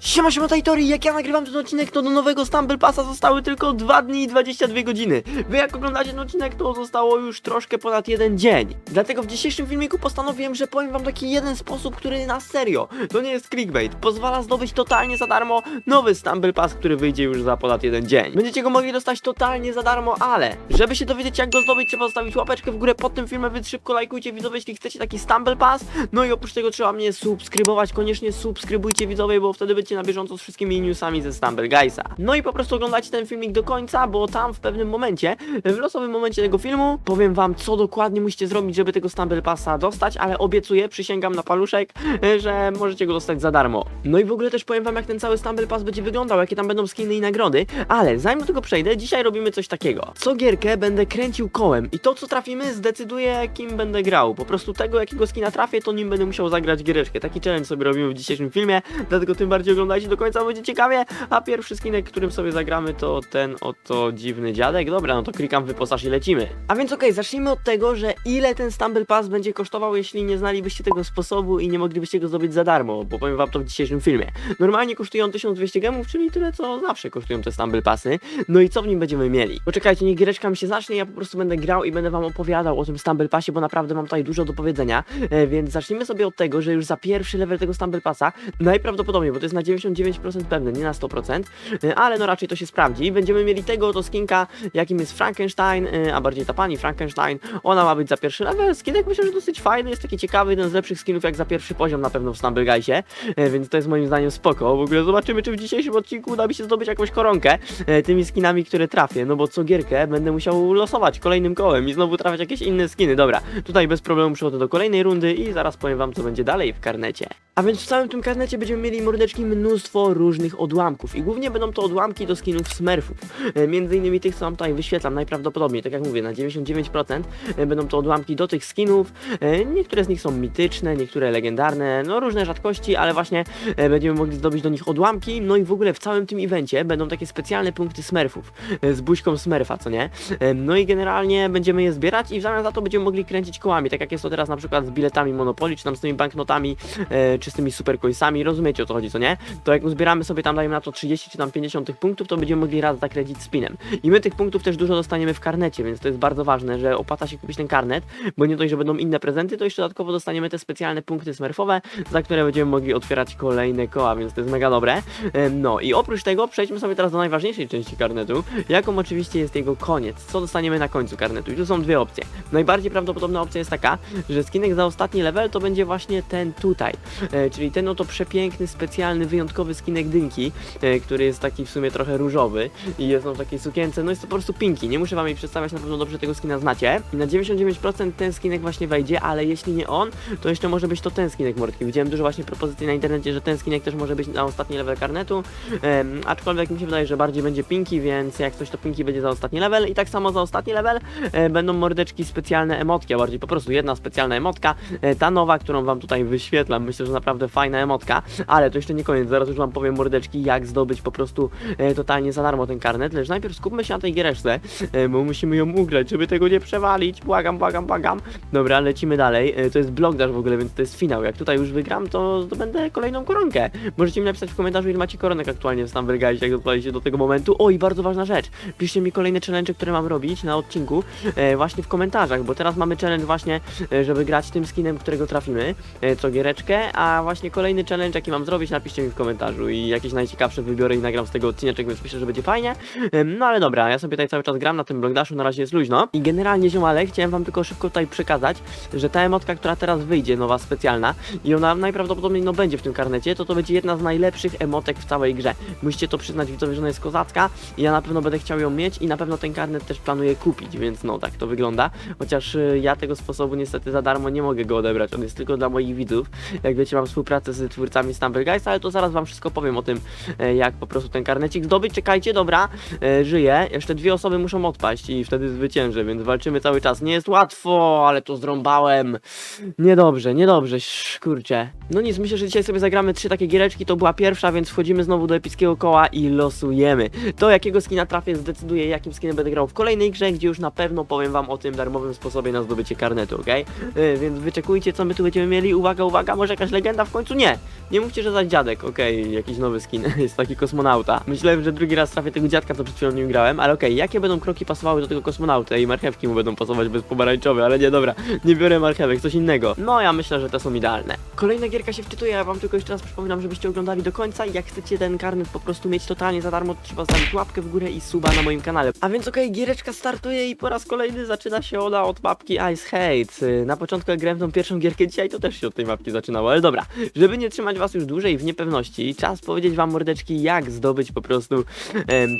Siema, siema Tajtori, jak ja nagrywam ten odcinek, to do nowego Stumble Passa zostały tylko 2 dni i 22 godziny. Wy jak oglądacie ten odcinek, to zostało już troszkę ponad jeden dzień. Dlatego w dzisiejszym filmiku postanowiłem, że powiem wam taki jeden sposób, który na serio, to nie jest clickbait, pozwala zdobyć totalnie za darmo nowy Stumble Pass, który wyjdzie już za ponad jeden dzień. Będziecie go mogli dostać totalnie za darmo, ale żeby się dowiedzieć jak go zdobyć, trzeba zostawić łapeczkę w górę pod tym filmem, więc szybko lajkujcie widzowie, jeśli chcecie taki Stumble Pass. No i oprócz tego trzeba mnie subskrybować, koniecznie subskrybujcie widzowie, bo wtedy na bieżąco z wszystkimi newsami ze Stumble Guysa. No i po prostu oglądajcie ten filmik do końca, bo tam w pewnym momencie, w losowym momencie tego filmu, powiem wam co dokładnie musicie zrobić, żeby tego Stumble Passa dostać, ale obiecuję, przysięgam na paluszek, że możecie go dostać za darmo. No i w ogóle też powiem wam jak ten cały Stumble Pass będzie wyglądał, jakie tam będą skiny i nagrody, ale zanim do tego przejdę, dzisiaj robimy coś takiego. Co gierkę będę kręcił kołem i to co trafimy zdecyduje kim będę grał. Po prostu tego jakiego skina trafię, to nim będę musiał zagrać giereczkę. Taki challenge sobie robimy w dzisiejszym filmie, dlatego tym bardziej oglądajcie do końca, będzie ciekawie. A pierwszy skinek, którym sobie zagramy to ten oto dziwny dziadek. Dobra, no to klikam wyposaż i lecimy. A więc okej, zacznijmy od tego, że ile ten Stumble Pass będzie kosztował, jeśli nie znalibyście tego sposobu i nie moglibyście go zdobyć za darmo, bo powiem wam to w dzisiejszym filmie. Normalnie kosztują 1200 gemów, czyli tyle co zawsze kosztują te Stumble Passy. No i co w nim będziemy mieli? Poczekajcie, niech giereczka mi się zacznie, ja po prostu będę grał i będę wam opowiadał o tym Stumble Passie, bo naprawdę mam tutaj dużo do powiedzenia. E, więc zacznijmy sobie od tego, że już za pierwszy level tego Stumble Passa, najprawdopodobniej, bo to jest na 99% pewne, nie na 100%, e, ale no raczej to się sprawdzi. Będziemy mieli tego oto skinka, jakim jest Frankenstein, e, a bardziej ta pani Frankenstein. Ona ma być za pierwszy level. Skinek myślę, że dosyć fajny, jest taki ciekawy, jeden z lepszych skinów jak za pierwszy poziom na pewno w Stumble Guysie, e, więc to jest moim zdaniem spoko. W ogóle zobaczymy, czy w dzisiejszym odcinku uda mi się zdobyć jakąś koronkę tymi skinami, które trafię, no bo co gierkę będę musiał losować kolejnym kołem i znowu trafiać jakieś inne skiny. Dobra, tutaj bez problemu przechodzę do kolejnej rundy i zaraz powiem wam, co będzie dalej w karnecie. A więc w całym tym karnecie będziemy mieli mordeczki mnóstwo różnych odłamków i głównie będą to odłamki do skinów smurfów. E, Między innymi tych, co wam tutaj wyświetlam najprawdopodobniej, tak jak mówię, na 99% e, będą to odłamki do tych skinów. E, Niektóre z nich są mityczne, niektóre legendarne, no różne rzadkości, ale właśnie będziemy mogli zdobyć do nich odłamki. No i w ogóle w całym tym evencie będą takie specjalne punkty smurfów z buźką smurfa, co nie? No i generalnie będziemy je zbierać i w zamian za to będziemy mogli kręcić kołami, tak jak jest to teraz na przykład z biletami Monopoly, czy tam z tymi banknotami, czy z tymi supercoinsami, rozumiecie o co chodzi, co nie? To jak uzbieramy sobie tam, dajmy na to 30 czy tam 50 tych punktów, to będziemy mogli raz zakręcić spinem. I my tych punktów też dużo dostaniemy w karnecie, więc to jest bardzo ważne, że opłaca się kupić ten karnet, bo nie dość, że będą inne prezenty, to jeszcze dodatkowo dostaniemy te specjalne punkty smurfowe, za które będziemy mogli otwierać kolejne koła, więc to jest mega dobre. No i oprócz tego przejdźmy sobie teraz do najważniejszej części karnetu, jaką oczywiście jest jego koniec. Co dostaniemy na końcu karnetu? I tu są dwie opcje. Najbardziej prawdopodobna opcja jest taka, że skinek za ostatni level to będzie właśnie ten tutaj, e, czyli ten oto przepiękny, specjalny, wyjątkowy skinek dynki, e, który jest taki w sumie trochę różowy i jest on w takiej sukience, no jest to po prostu pinki, nie muszę wam jej przedstawiać, na pewno dobrze tego skina znacie. I na 99% ten skinek właśnie wejdzie, ale jeśli nie on, to jeszcze może być to ten skinek mordki. Widziałem dużo właśnie propozycji na internecie, że ten skinek też może być na ostatni level karnetu, em, aczkolwiek mi się wydaje, że bardziej będzie pinki, więc jak coś to pinki będzie za ostatni level. I tak samo za ostatni level e, będą mordeczki specjalne emotki, a bardziej po prostu jedna specjalna emotka, e, ta nowa, którą wam tutaj wyświetlam, myślę, że naprawdę fajna emotka, ale to jeszcze nie koniec, zaraz już wam powiem mordeczki, jak zdobyć po prostu e, totalnie za darmo ten karnet, lecz najpierw skupmy się na tej giereczce, e, bo musimy ją ugrać, żeby tego nie przewalić, błagam, błagam, błagam. Dobra, lecimy dalej, e, to jest blok dash w ogóle, więc to jest finał, jak tutaj już wygram, to zdobędę kolejną koronkę. Możecie mi napisać w komentarzu, ile macie koronek aktualnie w Stumble Guide, jak dotrwaliście do tego momentu. O, i bardzo ważna rzecz, piszcie mi kolejne challenge, które mam robić na odcinku, e, właśnie w komentarzach, bo teraz mamy challenge właśnie, e, żeby grać tym skinem, którego trafimy, e, co giereczkę, a właśnie kolejny challenge, jaki mam zrobić, napiszcie mi w komentarzu i jakieś najciekawsze wybiorę i nagram z tego odcineczek, więc myślę, że będzie fajnie. No ale dobra, ja sobie tutaj cały czas gram na tym blockdashu, na razie jest luźno. I generalnie ziomale, chciałem wam tylko szybko tutaj przekazać, że ta emotka, która teraz wyjdzie, nowa specjalna i ona najprawdopodobniej no będzie w tym karnecie, to to będzie jedna z najlepszych emotek w całej grze. Musicie to przyznać widzowie, że ona jest kozacka i ja na pewno będę chciał ją mieć i na pewno ten karnet też planuję kupić, więc no tak to wygląda. Chociaż y, ja tego sposobu niestety za darmo nie mogę go odebrać, on jest tylko dla moich widzów. Jak wiecie, mam współpracę z twórcami Stumble ale to zaraz wam wszystko powiem o tym, e, jak po prostu ten karnecik zdobyć. Czekajcie, dobra, e, żyję. Jeszcze dwie osoby muszą odpaść i wtedy zwyciężę, więc walczymy cały czas. Nie jest łatwo, ale to zrąbałem. Niedobrze, niedobrze, kurczę. No nic, myślę, że dzisiaj sobie zagramy trzy takie giereczki, to była pierwsza, więc wchodzimy znowu do epickiego koła i losujemy. To jakiego skina trafię zdecyduje, jakim skinem będę grał w kolejnej grze, gdzie już na pewno powiem wam o tym darmowym sposobie na zdobycie karnetu, okej? E, Więc wyczekujcie, co my tu będziemy mieli. Uwaga, uwaga, może jakaś legenda w końcu? Nie! Nie mówcie, że zaś dziadek, okej, jakiś nowy skin, jest taki kosmonauta. Myślałem, że drugi raz trafię tego dziadka, co przed chwilą nim grałem, ale okej, jakie będą kroki pasowały do tego kosmonauty i marchewki mu będą pasować bez pomarańczowe, ale nie, dobra, nie biorę marchewek, coś innego. No, ja myślę, że te są idealne. Kolejna gierka się wczytuje, ja wam tylko jeszcze raz przypominam, żebyście oglądali do końca i jak chcecie ten karnet po prostu mieć totalnie za darmo, to trzeba zostawić łapkę w górę i suba na moim kanale. A więc okej, giereczka startuje i po raz kolejny zaczyna się ona od mapki Ice Hate. Na początku jak grałem tą pierwszą gierkę dzisiaj, to też się od tej mapki zaczynało, ale dobra. Żeby nie trzymać was już dłużej w niepewności, czas powiedzieć wam mordeczki, jak zdobyć po prostu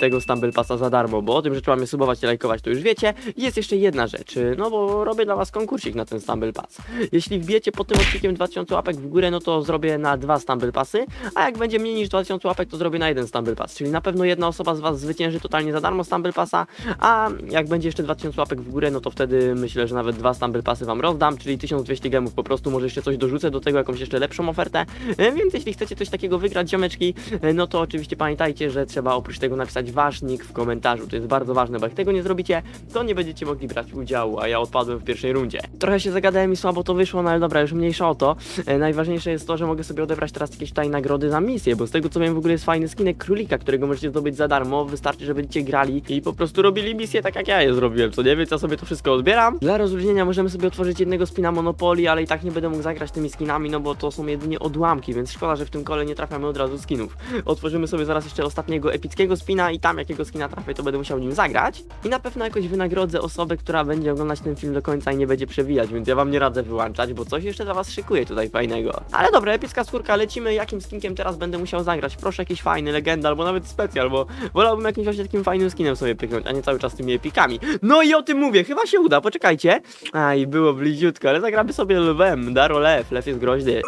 tego Stumble Passa za darmo, bo o tym, że trzeba mnie subować i lajkować, to już wiecie. Jest jeszcze jedna rzecz, y, no bo robię dla was konkursik na ten Stumble Pass. Jeśli wbijecie pod tym odcinkiem 2000 łapek w górę, no to zrobię na dwa Stumble Passy, a jak będzie mniej niż 2000 łapek, to zrobię na jeden Stumble Pass, czyli na pewno jedna osoba z was zwycięży totalnie za darmo Stumble Passa, a jak będzie jeszcze 2000 łapek w górę, no to wtedy myślę, że nawet dwa Stumble Passy wam rozdam, czyli 1200 gemów po prostu, może jeszcze coś dorzucę do tego, jakąś jeszcze lepszą ofertę, E, więc jeśli chcecie coś takiego wygrać, ziomeczki, e, no to oczywiście pamiętajcie, że trzeba oprócz tego napisać wasz nick w komentarzu, to jest bardzo ważne, bo jak tego nie zrobicie, to nie będziecie mogli brać udziału, a ja odpadłem w pierwszej rundzie. Trochę się zagadałem i słabo to wyszło, no ale dobra, już mniejsza o to. E, Najważniejsze jest to, że mogę sobie odebrać teraz jakieś tutaj nagrody za misję, bo z tego co wiem w ogóle jest fajny skinek królika, którego możecie zdobyć za darmo, wystarczy, że będziecie grali i po prostu robili misję tak jak ja je zrobiłem, co nie? Więc ja sobie to wszystko odbieram. Dla rozluźnienia możemy sobie otworzyć jednego spina Monopoly, ale i tak nie będę mógł zagrać tymi skinami, no bo to są jedynie odłamki, więc szkoda, że w tym kole nie trafiamy od razu skinów. Otworzymy sobie zaraz jeszcze ostatniego epickiego spina i tam jakiego skina trafię, to będę musiał nim zagrać. I na pewno jakoś wynagrodzę osobę, która będzie oglądać ten film do końca i nie będzie przewijać, więc ja wam nie radzę wyłączać, bo coś jeszcze dla was szykuję tutaj fajnego. Ale dobra, epicka skórka, lecimy, jakim skinkiem teraz będę musiał zagrać. Proszę jakiś fajny, legenda, albo nawet specjal, bo wolałbym jakimś właśnie takim fajnym skinem sobie pyknąć, a nie cały czas tymi epikami. No i o tym mówię, chyba się uda, poczekajcie. Aj, było bliziutko, ale zagramy sobie lwem, Daro lew, lew jest groźny.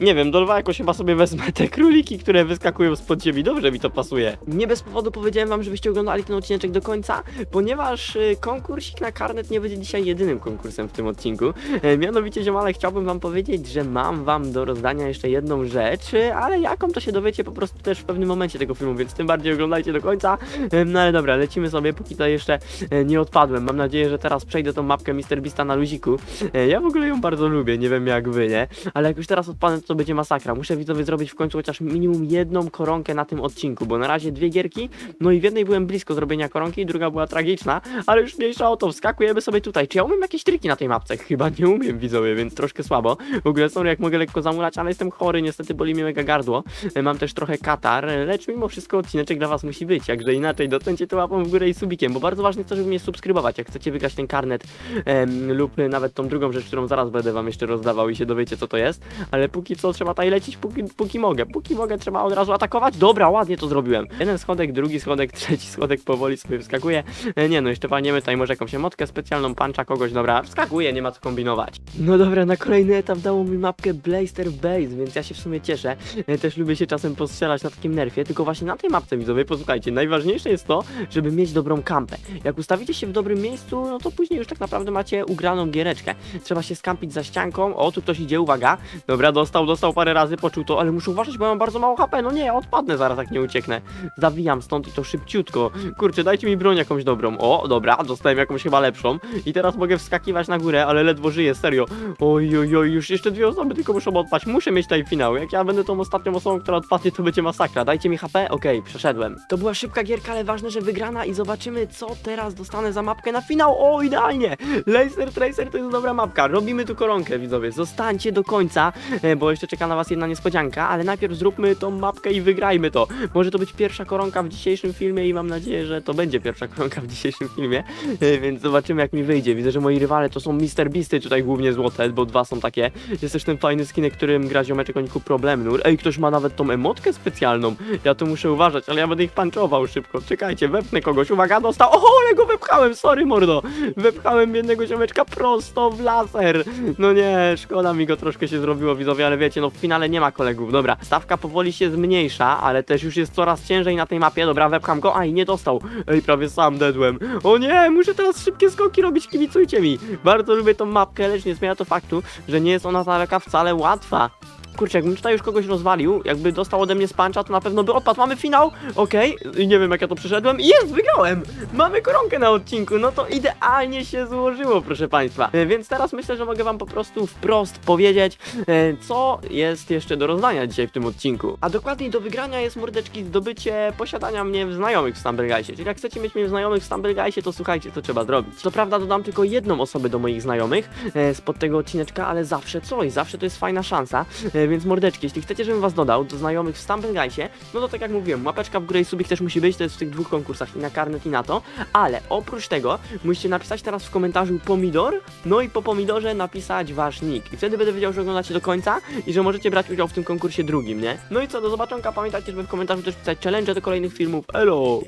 Nie wiem, do lwa jakoś chyba sobie wezmę te króliki, które wyskakują spod ziemi. Dobrze mi to pasuje. Nie bez powodu powiedziałem wam, żebyście oglądali ten odcinek do końca, ponieważ y, konkursik na karnet nie będzie dzisiaj jedynym konkursem w tym odcinku. E, mianowicie, ziomale, chciałbym wam powiedzieć, że mam wam do rozdania jeszcze jedną rzecz, y, ale jaką to się dowiecie po prostu też w pewnym momencie tego filmu, więc tym bardziej oglądajcie do końca. E, no ale dobra, lecimy sobie, póki to jeszcze e, nie odpadłem. Mam nadzieję, że teraz przejdę tą mapkę MrBeasta na luziku. E, ja w ogóle ją bardzo lubię, nie wiem jak wy, nie? Ale jak już teraz odpadnę, to to będzie masakra. Muszę widzowie zrobić w końcu chociaż minimum jedną koronkę na tym odcinku, bo na razie dwie gierki, no i w jednej byłem blisko zrobienia koronki, druga była tragiczna, ale już mniejsza o to, wskakujemy sobie tutaj. Czy ja umiem jakieś triki na tej mapce? Chyba nie umiem widzowie, więc troszkę słabo. W ogóle sorry, jak mogę lekko zamulać, ale jestem chory, niestety boli mnie mega gardło. E, Mam też trochę katar, lecz mimo wszystko odcineczek dla was musi być, jakże inaczej, docencie to łapą w górę i subikiem, bo bardzo ważne jest to, żeby mnie subskrybować, jak chcecie wygrać ten karnet em, lub e, nawet tą drugą rzecz, którą zaraz będę wam jeszcze rozdawał i się dowiecie co to jest, ale póki co trzeba tutaj lecieć, póki, póki mogę, póki mogę trzeba od razu atakować, dobra, ładnie to zrobiłem. Jeden schodek, drugi schodek, trzeci schodek powoli sobie wskakuje, e, nie no, jeszcze walniemy tutaj może jakąś emotkę specjalną, pancza kogoś, dobra, wskakuje, nie ma co kombinować. No dobra, na kolejny etap dało mi mapkę Blaster Base, więc ja się w sumie cieszę, E, też lubię się czasem postrzelać na takim nerfie, tylko właśnie na tej mapce widzowie, posłuchajcie, najważniejsze jest to, żeby mieć dobrą kampę. Jak ustawicie się w dobrym miejscu, no to później już tak naprawdę macie ugraną giereczkę. Trzeba się skampić za ścianką, o tu ktoś idzie, uwaga, dobra, dostał, dostał parę razy, poczuł to, ale muszę uważać, bo mam bardzo mało HP, no nie, odpadnę zaraz jak nie ucieknę. Zawijam stąd i to szybciutko, kurczę, dajcie mi broń jakąś dobrą, o, dobra, dostałem jakąś chyba lepszą. I teraz mogę wskakiwać na górę, ale ledwo żyję, serio. Oj, oj, oj, już jeszcze dwie osoby tylko muszą odpaść, muszę mieć tutaj finał, jak ja będę tą ostatnią osobą, która odpadnie, to będzie masakra, dajcie mi HP, okej, przeszedłem. To była szybka gierka, ale ważne, że wygrana i zobaczymy, co teraz dostanę za mapkę na finał, o, idealnie, Laser Tracer to jest dobra mapka, robimy tu koronkę, widzowie, zostańcie do końca, e, jeszcze czeka na was jedna niespodzianka, ale najpierw zróbmy tą mapkę i wygrajmy to. Może to być pierwsza koronka w dzisiejszym filmie i mam nadzieję, że to będzie pierwsza koronka w dzisiejszym filmie, e, więc zobaczymy jak mi wyjdzie. Widzę, że moi rywale to są Mr. Beasty tutaj głównie złote, bo dwa są takie. Jest też ten fajny skinek, którym gra ziomeczek o niku Problemnur. Ej, ktoś ma nawet tą emotkę specjalną. Ja tu muszę uważać, ale ja będę ich punchował szybko. Czekajcie, wepnę kogoś. Uwaga, dostał. O, ale go wepchałem, sorry mordo. Wepchałem jednego ziomeczka prosto w laser. No nie, szkoda mi go troszkę się zrobiło, widzowie, ale wiecie, no w finale nie ma kolegów. Dobra, stawka powoli się zmniejsza, ale też już jest coraz ciężej na tej mapie. Dobra, wepcham go. Aj, nie dostał. Ej, prawie sam dedłem. O nie, muszę teraz szybkie skoki robić, kibicujcie mi. Bardzo lubię tą mapkę, lecz nie zmienia to faktu, że nie jest ona taka wcale łatwa. Kurczę, jakbym tutaj już kogoś rozwalił, jakby dostał ode mnie spancza, to na pewno by odpadł. Mamy finał, okej, I nie wiem jak ja to przeszedłem. Jest, wygrałem! Mamy koronkę na odcinku, no to idealnie się złożyło, proszę Państwa. E, Więc teraz myślę, że mogę Wam po prostu wprost powiedzieć, e, co jest jeszcze do rozdania dzisiaj w tym odcinku. A dokładniej do wygrania jest mordeczki zdobycie posiadania mnie w znajomych w Stumbleguysie. Czyli jak chcecie mieć mnie w znajomych w Stumbleguysie, to słuchajcie, co trzeba zrobić. Co prawda dodam tylko jedną osobę do moich znajomych e, spod tego odcineczka, ale zawsze coś, zawsze to jest fajna szansa. Więc mordeczki, jeśli chcecie, żebym was dodał do znajomych w Stumbleguysie, no to tak jak mówiłem, łapeczka w górę i subik też musi być, to jest w tych dwóch konkursach, i na karnet i na to. Ale oprócz tego musicie napisać teraz w komentarzu pomidor, no i po pomidorze napisać wasz nick. I wtedy będę wiedział, że oglądacie do końca i że możecie brać udział w tym konkursie drugim, nie? No i co, do zobaczonka, pamiętajcie, żeby w komentarzu też pisać challenge do kolejnych filmów. Elo!